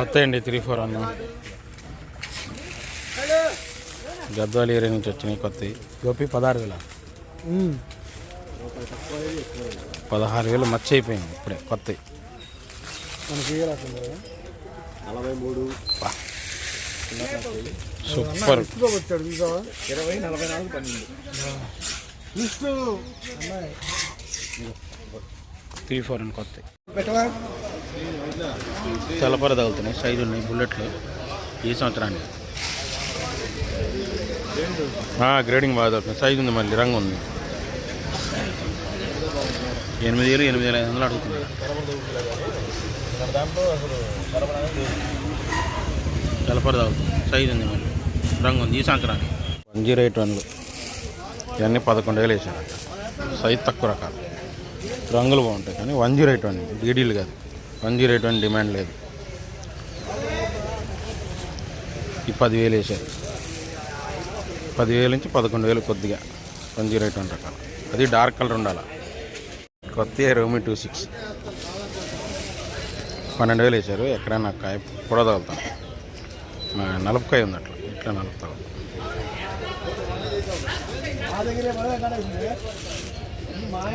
కొత్త అండి three four అన్న. గద్వాల ఏరియా నుంచి వచ్చినాయి కొత్తవి గోపి పదహారు వేల. పదహారు వేలు మచ్చ అయిపోయింది ఇప్పుడే మూడు సూపర్. ఇరవై నలభై నాలుగు పన్నెండు. త్రీ ఫోర్ అని కొత్తవి తలపర తగులుతున్నాయి సైజు ఉన్నాయి బుల్లెట్లు ఈ సంవత్సరానికి. గ్రేడింగ్ బాగా దొరుకుతుంది. సైజు ఉంది మళ్ళీ రంగు ఉంది. ఎనిమిది వేలు ఎనిమిది వేల ఐదు వందలు అడుగుతుంది తలపర తగులుతుంది సైజు ఉంది మళ్ళీ రంగు ఉంది ఈ సంవత్సరానికి. వన్ జీరో ఎయిట్ వన్లు ఇవన్నీ పదకొండు వేలు వేసారంట. సైజు తక్కువ రకాలు. రంగులు బాగుంటాయి కానీ వన్ జీరో ఎయిట్ వన్ డీడీలు కాదు. One zero eight one demand లేదు. ఈ పదివేలు వేసారు. పదివేలు నుంచి పదకొండు వేలు కొద్దిగా వన్ జీరో ఎయిట్ వన్ రకాలు. అది డార్క్ కలర్ ఉండాలి? కొత్త రోమి టూ సిక్స్ పన్నెండు వేలు వేసారు. ఎక్కడైనా కాయ పొడ తగులుతాం. నలుపుకాయ ఉంది అట్లా. ఇట్లా నలుపుతాం.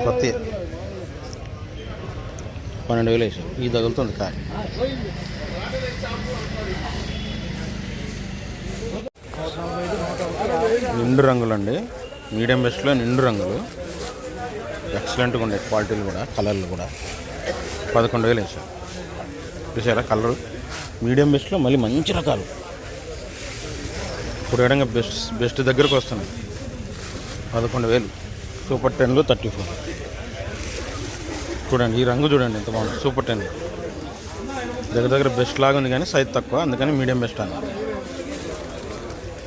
కొత్త పన్నెండు వేలు వేసాం ఈ తగులుతుంది కారు. నిండు రంగులు అండి మీడియం బెస్ట్లో నిండు రంగులు. ఎక్సలెంట్గా ఉండే క్వాలిటీలు కూడా కలర్లు కూడా. పదకొండు వేలు వేసాం చూసారా కలర్ మీడియం బెస్ట్లో మళ్ళీ మంచి రకాలు. ఇప్పుడు ఏడంగా బెస్ట్ బెస్ట్ దగ్గరకు వస్తున్నాయి పదకొండు వేలు. సూపర్ టెన్లో థర్టీ ఫోర్ చూడండి ఈ రంగు చూడండి ఎంత బాగుంది. Super ten. దగ్గర దగ్గర బెస్ట్ లాగా ఉంది కానీ సైజ్ తక్కువ అందుకని మీడియం బెస్ట్ అని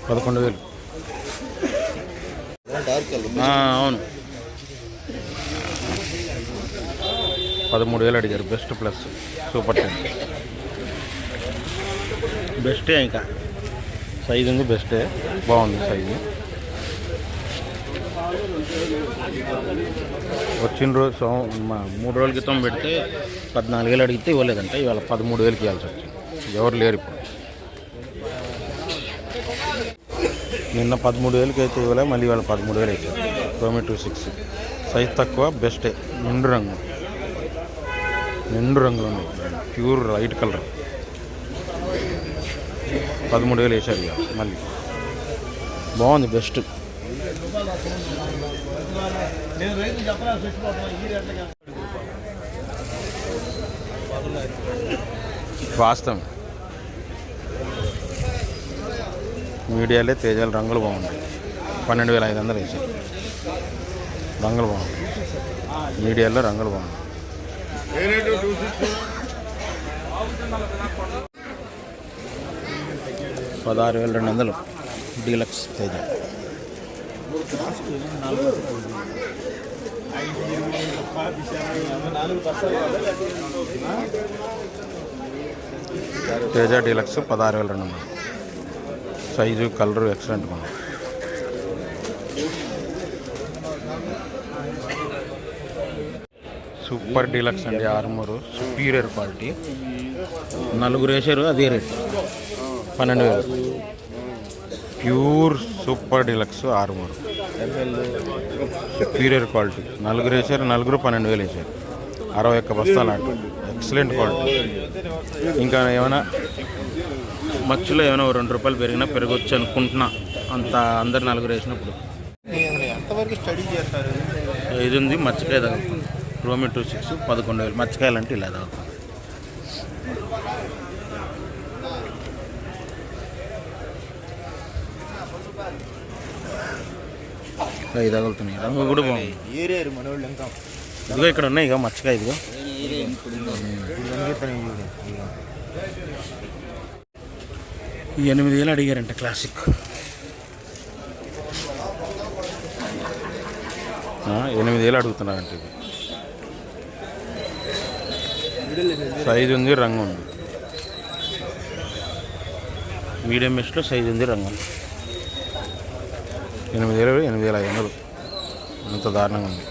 పదకొండు వేలు. అవును. పదమూడు వేలు అడిగారు బెస్ట్ ప్లస్ సూపర్ టెన్. బెస్టే ఇంకా. సైజు ఉంది బెస్టే బాగుంది సైజు వచ్చిన రోజు సో మా మూడు రోజుల క్రితం పెడితే పద్నాలుగు వేలు అడిగితే ఇవ్వలేదంట. ఇవాళ పదమూడు వేలకి ఇవ్వాల్సి వచ్చింది. ఎవరు లేరు ఇప్పుడు. నిన్న పదమూడు వేలకి అయితే ఇవ్వలే మళ్ళీ ఇవాళ పదమూడు వేలు అయితే టొమాటో టూ సిక్స్ సైజ్ తక్కువ బెస్టే నిండు రంగు. నిండు రంగులు ఉన్నాయి ప్యూర్ లైట్ కలర్ పదమూడు వేలు వేసారు ఇక మళ్ళీ. బాగుంది బెస్ట్ నేను రైతు చెప్పరా చచ్చిపోతున్నా ఈ రేట్లకి వాస్తవం. మీడియాలే తేజాలు రంగులు బాగుంటాయి. పన్నెండు వేల ఐదు వందలు వేసారు. రంగులు బాగుంటాయి. మీడియాలో రంగులు బాగుంటాయి. పదహారు వేల రెండు వందలు డీలక్స్ తేజ. తేజ డీలక్స్ పదహారు వేల రెండు వందలు. సైజు కలరు ఎక్సలెంట్ మనం సూపర్ డీలక్స్ అండి ఆర్మూరు. సుపీరియర్ క్వాలిటీ నలుగురు వేసారు అదే రేట్. పన్నెండు వేలు. Pure super deluxe Armur. Superior quality నలుగురు వేసారు నలుగురు పన్నెండు వేలు వేసారు. అరవై ఒక్క బస్తాలు ఆట. ఎక్సలెంట్ క్వాలిటీ ఇంకా ఏమైనా? మచ్చులో ఏమైనా రెండు రూపాయలు పెరిగినా పెరగచ్చు అనుకుంటున్నా. అంత అందరు నలుగురు వేసినప్పుడు. ఎంతవరకు స్టడీ చేస్తారు? ఇది ఉంది? మచ్చకాయ తగులుతుంది రోమి టూ సిక్స్ పదకొండు వేలు. మచ్చకాయలు అంటే ఇలా తగులుతుంది అవి తగులుతున్నాయి. రంగు కూడా బాగుంది. మనోళ్ళు ఇదిగో ఇక్కడ ఉన్నాయి ఇక మచ్చకాయ ఇదిగో. ఎనిమిది వేలు అడిగారంట క్లాసిక్. ఎనిమిది వేలు అడుగుతున్నారంట ఇది. సైజు ఉంది రంగు ఉంది. మీడియం బెస్ట్లో సైజు ఉంది రంగు ఉంది. ఎనిమిది వేలు ఎనిమిది వేల ఐదు వందలు అంత దారుణంగా ఉంది.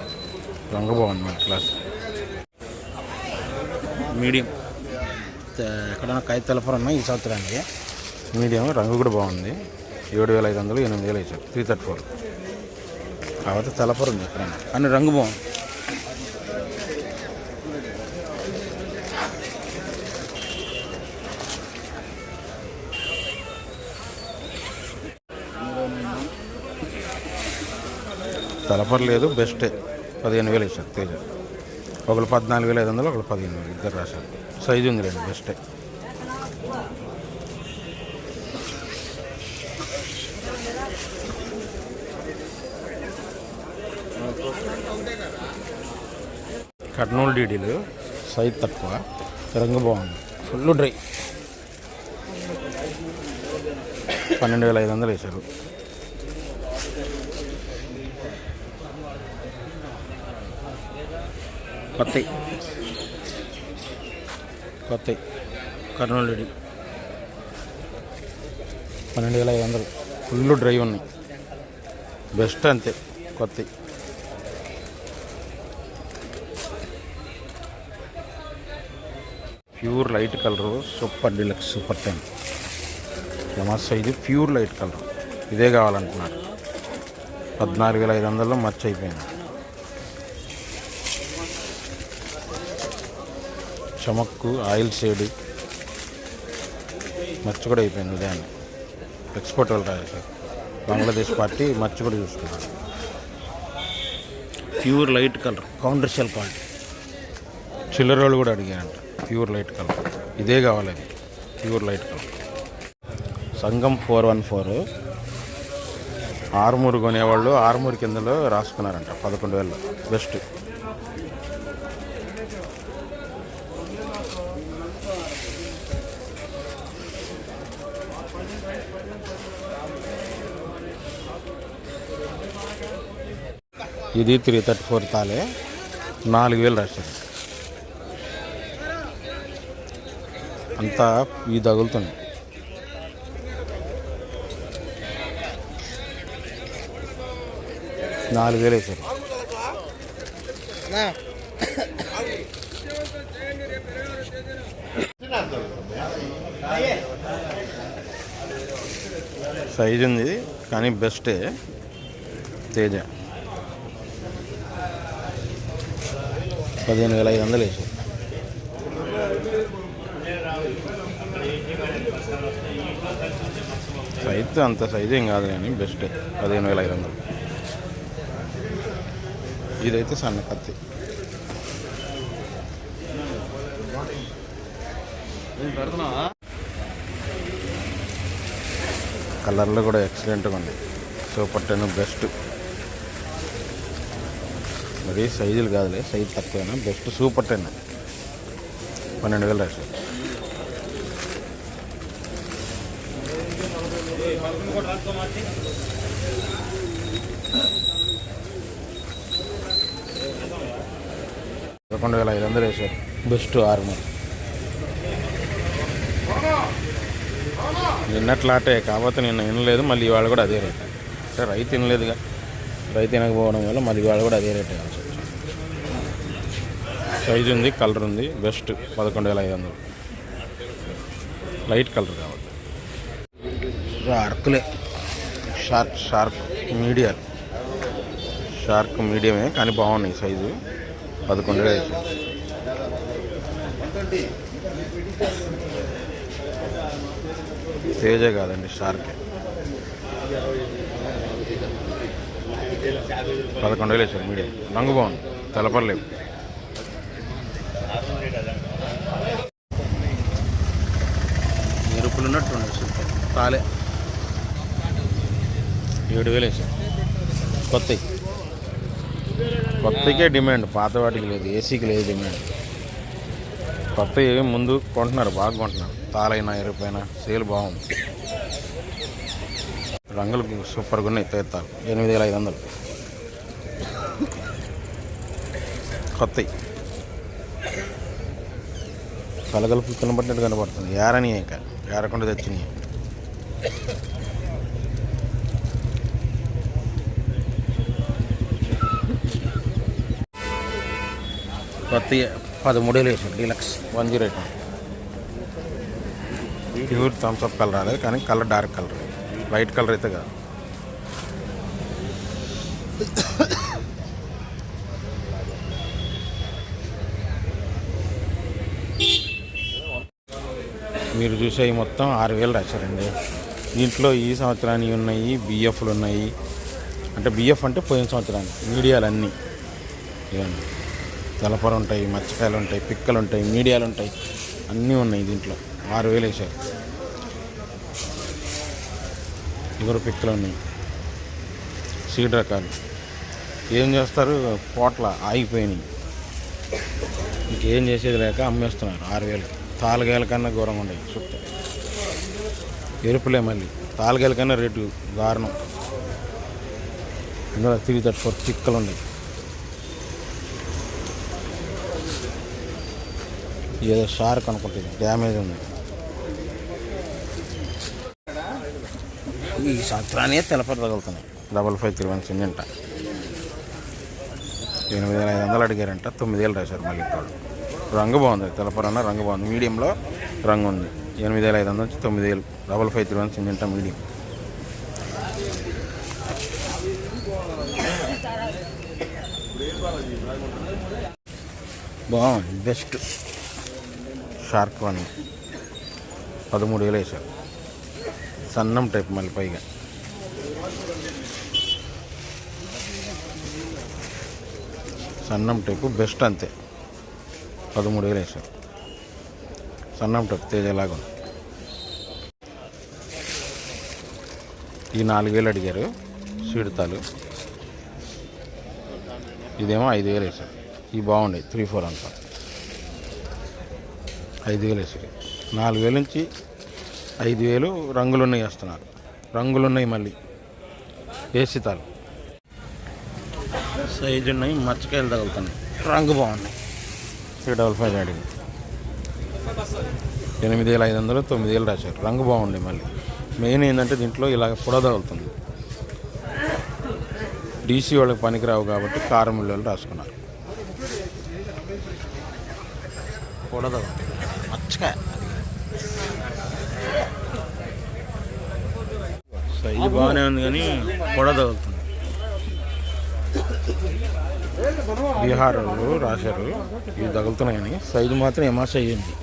రంగు బాగుంది మన క్లాస్. మీడియం. ఎక్కడైనా కాయ తెలపరు ఉన్నాయి ఈ సంవత్సరానికి మీడియం రంగు కూడా బాగుంది. ఏడు వేల ఐదు వందలు ఎనిమిది వేలు వేసారు త్రీ థర్టీ ఫోర్. కాకపోతే తెలపరు ఉంది ఎక్కడైనా కానీ రంగు బాగుంది తలపరలేదు బెస్టే పదిహేను వేలు వేసారు తేజ. ఒకళ్ళు పద్నాలుగు వేల ఐదు వందలు ఒకళ్ళు పదిహేను వేలు. ఇద్దరు రాశారు. సైజు ఉంది రెండు బెస్టే కర్నూలు డీడీలు సైజ్ తక్కువ. రంగు బాగుంది. ఫుల్ డ్రై పన్నెండు వేల ఐదు వందలు వేశారు. కొత్త. కొత్త. కర్నూలు డీడీ పన్నెండు వేల ఐదు వందలు. ఫుల్ డ్రై ఉన్నాయి. బెస్ట్ అంతే కొత్త. Pure light colour super deluxe super ten. Famous ఇది ప్యూర్ లైట్ కలర్. ఇదే కావాలంటున్నారు పద్నాలుగు వేల ఐదు వందల్లో మచ్చ అయిపోయింది. చమక్కు ఆయిల్ షేడ్. మచ్చ కూడా అయిపోయింది ఉదయాన్నే. ఎక్స్పోర్ట్ వాళ్ళు రాశారు బంగ్లాదేశ్ పార్టీ మచ్చ కూడా చూసుకున్నారు. Pure light colour. కౌంటర్షియల్ క్వాలిటీ. చిల్లర వాళ్ళు కూడా అడిగారంట ప్యూర్ లైట్ కలర్. ఇదే కావాలి అది pure light colour. Sangam four one four. Armur కొనేవాళ్ళు ఆరుమూరు కిందలో రాసుకున్నారంట పదకొండు వేలు బెస్ట్. ఇది త్రీ థర్టీ ఫోర్ తాలే. నాలుగు వేలు రాశారు. అంతా ఈ తగులుతుంది నాలుగు వేలు వేశారు. సైజ్ ఉంది కానీ బెస్టే. తేజ. పదిహేను వేల ఐదు వందలు వేసారు. సైజ్ అంత సైజ్ ఏం కాదు కానీ బెస్ట్ పదిహేను వేల ఐదు వందలు. ఇదైతే సన్న కత్తి. కలర్లు కూడా ఎక్సలెంట్గా ఉంది. సూపర్ టెన్ బెస్ట్ మరి సైజులు కాదులే సైజ్ తక్కువైనా బెస్ట్ సూపర్ టెన్ పన్నెండు వేలు రాసి. పదకొండు వేల ఐదు వందలు వేసారు బెస్ట్ ఆర్మర్ నిన్నట్లాటే కాకపోతే నిన్న వినలేదు మళ్ళీ ఇవాళ కూడా అదే రేట్. అంటే రైతు వినలేదుగా. రైతు వినకపోవడం వల్ల మళ్ళీ ఇవాళ కూడా అదే రేట్ వచ్చింది సైజ్ ఉంది కలర్ ఉంది బెస్ట్ పదకొండు వేల ఐదు వందలు. లైట్ కలర్ కావాలి. షార్క్లే షార్క్ షార్క్ మీడియం షార్క్ మీడియమే కానీ బాగున్నాయి సైజు పదకొండు వేలు వేసారు తేజ కాదండి షార్కే పదకొండు వేలు వేసారు మీడియం. రంగు బాగుంది. తెలపర్లేవు ఎరుపులు ఉన్నట్టు తాలే. ఏడు వేలు వేసారు కొత్తవి కొత్తకే డిమాండ్. పాత వాటికి లేదు. ఏసీకి లేదు డిమాండ్. కొత్త ముందు కొంటున్నారు బాగా కొంటున్నారు. తాలైనా ఎరుపైనా సేల్ బాగుంది. రంగులు సూపర్గా ఉన్నాయి తేతాలు ఎనిమిది వేల ఐదు వందలు. కొత్తవి కలగలుపు కనబడినట్టు కనబడుతుంది. ఏరని ఇంకా ఏరకుండా తెచ్చినాయి కొత్త పదమూడు వేలు వేసాడు deluxe. One zero eight. Pure Thums Up colour రాలేదు కానీ colour dark colour. Light colour అయితే కదా. మీరు చూసే మొత్తం ఆరు వేలు రాశారండి. దీంట్లో ఈ సంవత్సరానికి ఉన్నాయి బిఎఫ్లు ఉన్నాయి. అంటే బిఎఫ్ అంటే పోయిన సంవత్సరానికి మీడియాలు అన్నీ ఇవన్నీ ఉంటాయి మచ్చకాయలు ఉంటాయి పిక్కలు ఉంటాయి మీడియాలు ఉంటాయి. అన్నీ ఉన్నాయి దీంట్లో. ఆరు వేలు వేసారు ఇగురు పిక్కలు ఉన్నాయి సీడ్ రకాలు. ఏం చేస్తారు? పోట్ల ఆగిపోయినాయి. ఇంకేం చేసేది లేక అమ్మేస్తున్నారు. ఆరు వేలు తాలుగేల కన్నా ఘోరంగా ఉన్నాయి. చుట్టూ. ఎరుపులే మళ్ళీ. తాలుగేల కన్నా రేటు దారుణం. ఇందులో త్రీ థర్టీ ఫోర్ పిక్కలు ఉన్నాయి ఏదో షార్క్ అనుకుంటుంది డ్యామేజ్ ఉంది. ఈ సంవత్సరాన్ని తెలపర తగులుతున్నాయి double five three one cement ఎనిమిది వేల ఐదు వందలు అడిగారంట తొమ్మిది వేలు రాశారు మళ్ళీ ఇక్కడ రంగు బాగుంది తెలపరన్న రంగు బాగుంది. మీడియంలో రంగు ఉంది. ఎనిమిది వేల ఐదు వందల నుంచి తొమ్మిది వేలు double five three one cement medium. బాగుంది బెస్ట్ షార్క్ వన్ పదమూడు వేలు వేశారు. సన్నం టైప్ మళ్ళీ పైగా. సన్నం టైపు బెస్ట్ అంతే. పదమూడు వేలు వేశారు సన్నం టైప్ తేజలాగా ఉంది. ఈ నాలుగు వేలు అడిగారు సీడతాలు ఇదేమో ఐదు వేలు వేసాం. ఈ బాగుండే త్రీ ఫోర్ అంతా. ఐదు వేలు వేసారు. నాలుగు వేలు నుంచి ఐదు వేలు రంగులున్నాయి వేస్తున్నారు. రంగులున్నాయి మళ్ళీ. వేసితాలు సైజు ఉన్నాయి మచ్చకాయలు తగులుతున్నాయి. రంగు బాగున్నాయి. త్రీ డబల్ ఫైవ్ అడిగి ఎనిమిది వేల ఐదు వందలు తొమ్మిది వేలు రాశారు. రంగు బాగుంది మళ్ళీ. మెయిన్ ఏంటంటే దీంట్లో ఇలాగ పొడ తగులుతుంది. డీసీ వాళ్ళకి పనికిరావు కాబట్టి కారం రాసుకున్నారు. పొడ తగులుతుంది. మచ్చకాయ. ఇది బాగానే ఉంది కానీ పొడ తగులుతుంది. బీహార్ రాశారు. ఇవి తగులుతున్నాయని సైజు మాత్రం ఎమాస్ అయ్యింది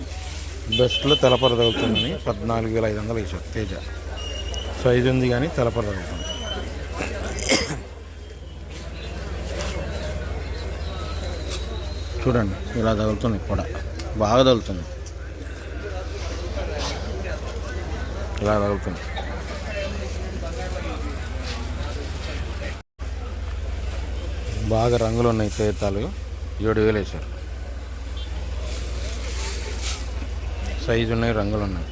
బెస్ట్లో తలపర తగులుతుందని పద్నాలుగు వేల ఐదు వందలు వేసారు తేజ. సైజు ఉంది కానీ తలపర తగులుతుంది. చూడండి ఇలా తగులుతుంది పొడ. బాగా తగులుతుంది ఇలా తగులుతుంది బాగా రంగులు ఉన్నాయి తీర్థాలు ఏడు వేలు వేశారు. సైజు ఉన్నాయి రంగులు ఉన్నాయి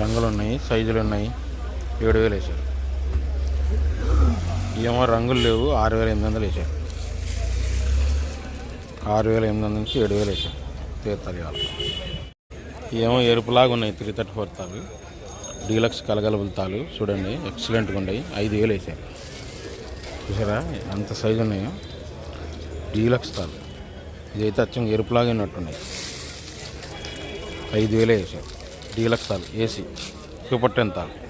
రంగులు ఉన్నాయి సైజులు ఉన్నాయి. ఏడు వేలు వేశారు. ఏమో రంగులు లేవు ఆరు వేల ఎనిమిది వందలు వేశారు. ఆరు వేల ఎనిమిది వందల నుంచి ఏడు వేలు వేశారు తీర్థాలు ఇవాళ. ఏమో ఎరుపులాగా ఉన్నాయి త్రీ థర్టీ ఫోర్ తాలు. డీలక్స్ కలగలుపుల తాలు చూడండి ఎక్సలెంట్గా ఉన్నాయి. ఐదు వేలు వేసారు చూసారా? ఎంత సైజు ఉన్నాయో? డీలక్స్ తాలు ఇదైతే అచ్చం ఎరుపులాగా ఉన్నట్టున్నాయి. ఐదు వేలే వేసారు డీలక్స్ తాలు ఏసీ. సూపర్ టెన్ తాలు.